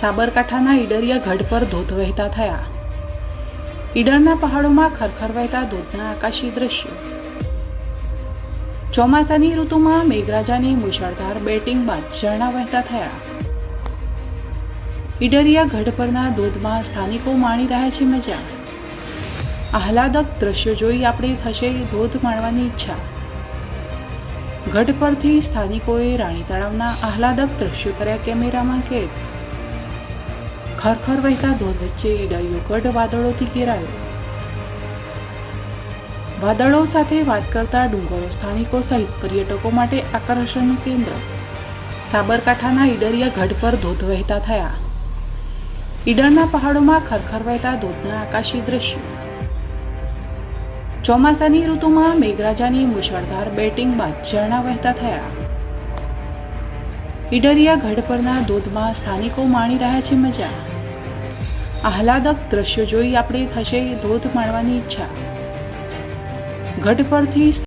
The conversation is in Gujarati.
સાબરકાંઠાના ઈડરિયા ગઢ પર ધોધ વહેતા થયા. ઈડરના પહાડોમાં ખરખર વહેતા ધોધના આકાશી દ્રશ્યો. ચોમાસાની ઋતુમાં મેઘરાજાની મુશળધાર બેટિંગ બાદ ઝરણા વહેતા થયા. ઈડરિયા ગઢ પરના ધોધમાં સ્થાનિકો માણી રહ્યા છે મજા. આહલાદક દ્રશ્યો જોઈ આપણે થશે ધોધ માણવાની ઈચ્છા. ગઢ પરથી સ્થાનિકોએ રાણી તળાવના આહલાદક દ્રશ્યો કર્યા કેમેરામાં કેદ. ખરખર વહેતા ધોધ વચ્ચે ઈડરિયો ગઢ વાદળોથી ઘેરાયો. વાદળો સાથે વાત કરતા ડુંગરો સ્થાનિકો સહિત પર્યટકો માટે આકર્ષણનું કેન્દ્ર. સાબરકાંઠાના ઈડરિયા ગઢ પર ધોધ વહેતા થયા. ઈડરના પહાડોમાં ખરખર વહેતા ધોધના આકાશી દ્રશ્યો. ચોમાસાની ઋતુમાં મેઘરાજાની મુશળધાર બેટિંગ બાદ ઝરણા વહેતા થયા. ઈડરિયા ગઢ પરના ધોધમાં સ્થાનિકો માણી રહ્યા છે મજા. આહલાદક દ્રશ્યો જોઈ આપણે થશે ધોધ માણવાની ઈચ્છા. ગઢ પરથી